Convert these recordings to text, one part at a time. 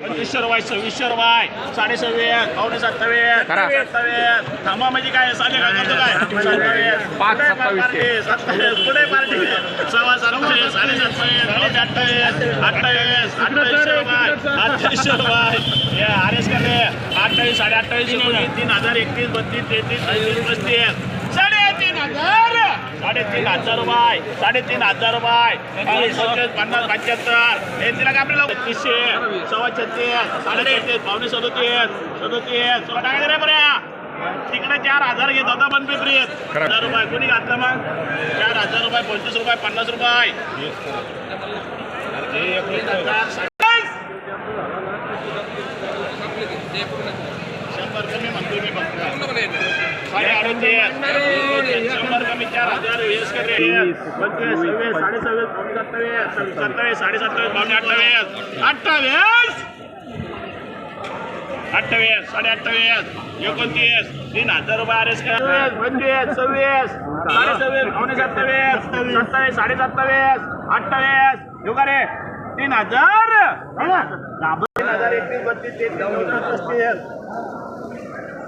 पंचवीसशे रुपये सव्वीसशे रुपये साडे सव्वीस पावणे सत्तावीस. सत्तावीस थांबा म्हणजे काय? साधे काय करतो काय? सत्तावीस सत्तावीस पार्टी? सव्वा सत्तावीस. साडे सत्तावीस पावणे अठ्ठावीस अठ्ठावीस अठ्ठावीसशे रुपये अठ्ठावीसशे रुपये हे आर एस करे अठ्ठावीस साडे अठ्ठावीस तीन हजार एकतीस बत्तीस तेहतीस पस्तीस. साडेतीन हजार रुपये. साडेतीन हजार रुपये. पंचवीस पन्नास पंच्याहत्तर. हे तिला का आपल्याला? छत्तीसशे सव्वा छत्तीस. साडे छत्तीस पावणे सदोतीस. सदोतीस. तुला टाकायचं रे बऱ्या. तिकडे चार हजार घेत होता पण पिपरीत खरं. हजार रुपये. कोणी घातलं मग? चार हजार रुपये पंचवीस रुपये पन्नास रुपये. शंभर कमी म्हणतोय मी फक्त. साडे अडतीस सत्तावीस सत्तावीस पावणे अठ्ठावीस. अठ्ठावीस? अठ्ठावीस साडे अठ्ठावीस एकोणतीस. तीन हजार रुपये आर एस पंचवीस सव्वीस साडे सव्वीस पावणे सत्तावीस सत्तावीस साडे सत्तावीस अठ्ठावीस योगा रे? तीन हजार? तीन हजार एकतीस बत्तीस तेहतीस चौतीस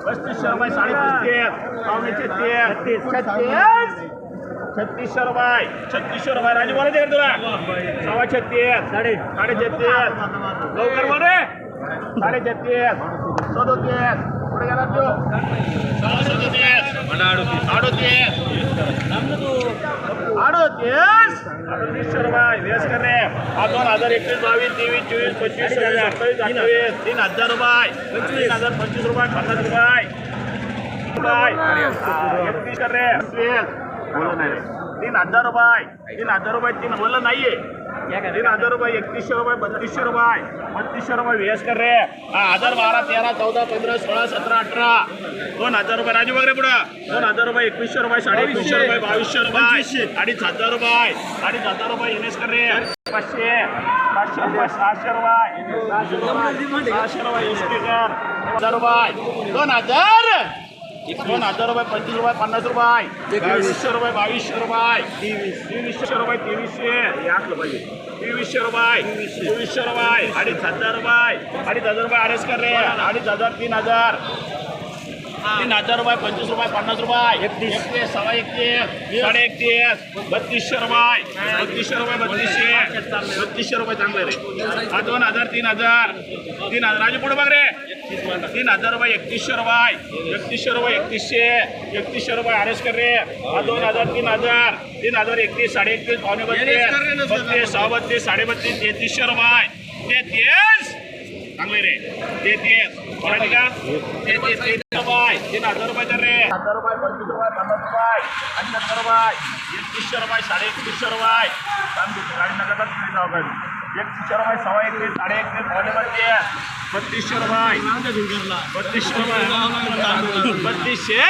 पस्तीस. शंभर साडे पस्तीस पावणे छत्तीस. छत्तीस. छत्तीसशे रुपये छत्तीसशे रुपये राजू बोलायचे का तुला सव्वा छत्तीस साडे साडे छत्तीस लवकर बोल रे साडे छत्तीस सदोतीस पुढे गेला तू सव्वा सदोतीस अडोतीस अडोतीस अडोतीसशे रुपये वेस कर रे हा दोन हजार एकवीस बावीस तेवीस चोवीस पंचवीस सव्वीस अठ्ठावीस अठ्ठावीस तीन हजार रुपये तीन हजार पंचवीस रुपये पन्नास रुपये रुपये हा, एकतीस कर रे एकवीस. बोललं नाही. तीन हजार रुपये. तीन हजार रुपये तीन बोललं नाहीये. तीन हजार रुपये एकतीसशे रुपये बत्तीसशे रुपये. बत्तीसशे रुपये वेस कर रे. हा हजार बारा तेरा चौदा पंधरा सोळा सतरा अठरा. दोन हजार रुपये राजू वगैरे पुढं. दोन हजार रुपये एकवीसशे रुपये साडे एकवीसशे रुपये बावीसशे रुपये. अडीच हजार रुपये. अडीच हजार रुपये इन्व्हेस्ट कर रे. पाचशे. पाचशे रुपये सहाशे रुपये. सहाशे रुपये. सहाशे रुपये कर. हजार रुपये. दोन हजार. दोन हजार रुपये पंचवीस रुपये पन्नास रुपये. एकवीसशे रुपये बावीसशे रुपये. तेवीस तेवीसशे रुपये तेवीसशे याच पाहिजे तेवीसशे रुपये चोवीसशे रुपये. अडीच हजार रुपये. अडीच हजार रुपये अरेस्ट कर रे. अडीच हजार तीन हजार. तीन हजार रुपये पंचवीस रुपये पन्नास रुपये. एकतीस एकतीस सव्वा एकतीस. साडे एकतीस. बत्तीसशे रुपये. बत्तीसशे रुपये बत्तीसशे. बत्तीसशे रुपये चांगले रे. हा दोन हजार तीन हजार. तीन हजार. राजू पुढे बघ रे. तीन हजार रुपये एकतीसशे रुपये. एकतीसशे रुपये एकतीसशे. एकतीसशे रुपये अरेस्ट कर रे. हा दोन हजार तीन हजार. तीन हजार एकतीस साडे एकतीस पावणे बत्तीस. बत्तीस सहा बत्तीस साडे बत्तीस तेहतीसशे रुपये. तेहतीस? चांगले रे. तेहतीस. कोणाची का? तेहतीस तेहतीस रुपये. तीन हजार रुपये तर रे. हजार रुपये पंचवीस रुपये पन्नास रुपये. पंच्याहत्तर रुपये. एकतीसशे रुपये साडे एकतीसशे रुपये गाडी नका जाऊ गाडी एकतीसशे रुपये सव्वा एकतीस साडे एकतीस पावणे बत्तीस बत्तीसशे रुपये. बत्तीसशे रुपये. बत्तीसशे.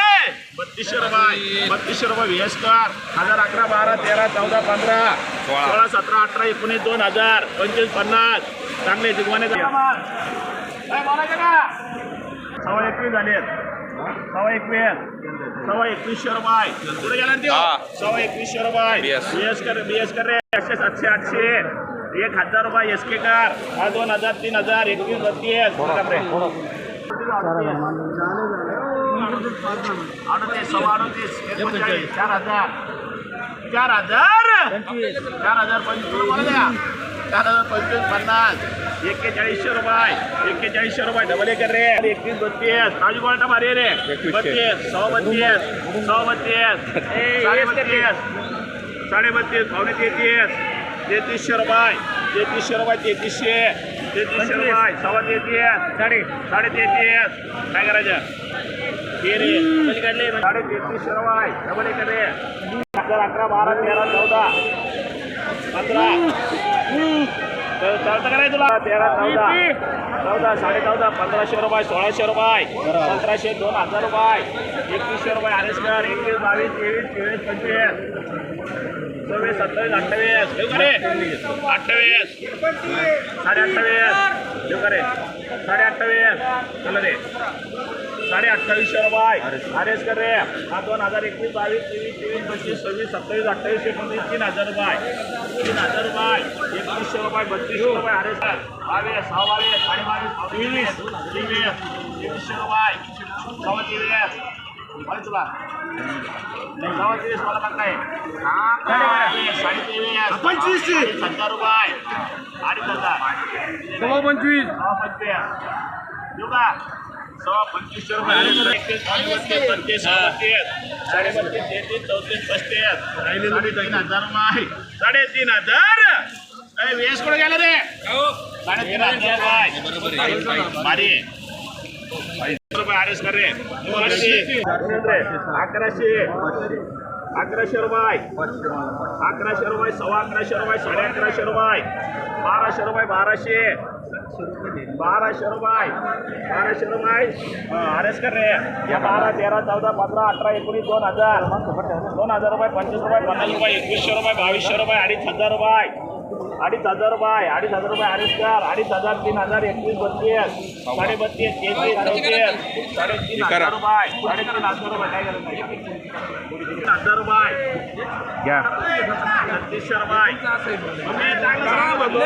बत्तीसशे रुपये. बत्तीसशे रुपये व्हीएस कर हजार अकरा बारा तेरा चौदा पंधरा. सोळा. सतरा अठरा एकोणीस दोन हजार. पंचवीस पन्नास. चांगले जिगवाने सव्वा एकवीस झालेत सव्वा एकवीस. सव्वा एकवीसशे रुपये. पुढे गेला. त्यो? सव्वा एकवीसशे रुपये. BS. बीएस कर बीएस कर रे. एकशे सातशे आठशे. एक हजार रुपये एस के कर हा दोन हजार तीन हजार एकवीस बत्तीस. अडतीस सव्वा अडतीस एकोणचाळीस चार हजार. चार हजार? चार हजार पंचवीस. चार हजार पंचवीस पन्नास. एक्केचाळीसशे रुपये. एक्केचाळीसशे रुपये डबल एक रे. एकतीस बत्तीस. राजू भारी रे. बत्तीस सव्वा बत्तीस सव्वा बत्तीस. साडे बत्तीस. साडे बत्तीस पावणे तेहतीस. तेहतीसशे रुपये तेहतीसशे रुपये तेहतीसशे तेहतीसशे रुपये सव्वा तेहतीस साडे साडे तेहतीस. काय करायचं? साडे तेहतीसशे रुपये डबल एक रे. हजार अकरा बारा तेरा चौदा. पंधरा तर चालतं का नाही तुला. तेरा चौदा. चौदा साडे चौदा पंधराशे रुपये सोळाशे रुपये सतराशे दोन हजार रुपये एकवीसशे रुपये आर एस कर एकवीस बावीस तेवीस चोवीस पंचवीस सव्वीस सत्तावीस अठ्ठावीस. देऊ का रे? अठ्ठावीस. साडे अठ्ठावीस. देऊ का रे? साडे अठ्ठावीस. चला रे. साडे अठ्ठावीसशे रुपये आर एस कर रे. हा दोन हजार एकवीस बावीस तेवीस चोवीस पच्चीस सव्वीस सत्तावीस अठ्ठावीस एकोणतीस तीन हजार रुपये. तीन हजार रुपये. एकवीसशे रुपये बत्तीसशे रुपये आर एस बावीस सहा बावीस साडे बावीस तेवीस तेवीस तेवीसशे रुपये. सव्वा तेवीस मला तुला सव्वा तेवीस मला पण नाही. साडे तेवीस पंचवीसशे. अडीच हजार रुपये. अडीच हजार सव्वा पंचवीस. सव्वा पंचवीस. देऊ का? सव्वा पंचवीसशे रुपये अडीच एकतीस बत्तीस बत्तीस बत्तीस साडे बत्तीस तेहतीस चौतीस पस्तीस साडेतीन हजार रुपये साडेतीन हजार अरे वेस कुठे गेला रे साडेतीन हजार रुपये भारी रुपये आरेस कर रे अकराशे अकराशे अकराशे रुपये अकराशे रुपये सव्वा अकराशे रुपये साडे अकराशे रुपये बाराशे रुपये बाराशे. बाराशे रुपये. बाराशे रुपये. आर एस कर रे. या बारा तेरा चौदा पंधरा अठरा एकोणीस दोन हजार. दोन हजार रुपये पंचवीस रुपये पन्नास रुपये एकवीसशे रुपये बावीसशे रुपये अडीच हजार रुपये. अडीच हजार रुपये अडीच हजार रुपये अडीच चार अडीच हजार तीन हजार एकवीस बत्तीस साडे बत्तीस तेहतीस चौतीस साडेतीन हजार साडेतीन हजार रुपये काय तीन हजार रुपये. घ्या. छत्तीसशे बघू.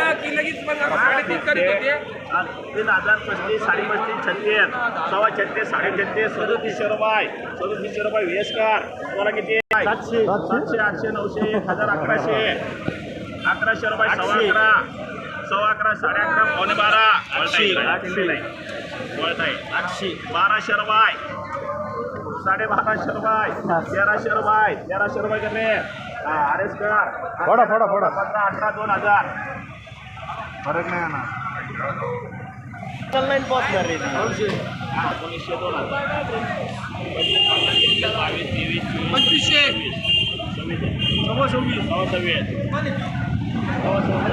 तीन हजार पस्तीस साडे पस्तीस छत्तीस. सव्वा छत्तीस साडे छत्तीस सदोतीसशे रुपये. सदोतीसशे रुपये वेस्कर तुम्हाला किती? सातशे सातशे आठशे नऊशे एक हजार अकराशे. अकराशे रुपये सव्वा अकरा सव्वा अकरा साडे अकरा पावणे बारा आठशे बाराशे रुपये साडे बाराशे रुपये. तेराशे रुपये. तेराशे रुपये करणे. आर एस कर. फोडा, फोडा, फोडा. पंधरा अठरा दोन हजार. फरक नाही ना. ऑनलाईन पॉस कर रे एकोणीसशे दोन हजार. बावीस तेवीस चोवीस पंचवीसशे सव्वीस. सव्वा सव्वीस. सव्वा सव्वीस. साडे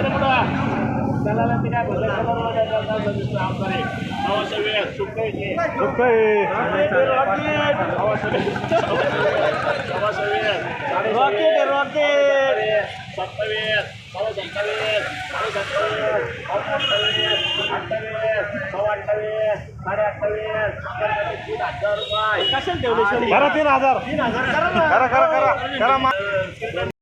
सव्वीस सत्तावीस सव्वा सत्तावीस साडे सत्तावीस सव्वा अठ्ठावीस अठ्ठावीस सव्वा अठ्ठावीस साडे अठ्ठावीस तीन हजार. रुपये कशाला ठेवले तीन हजार. तीन हजार करा करा. करा करा.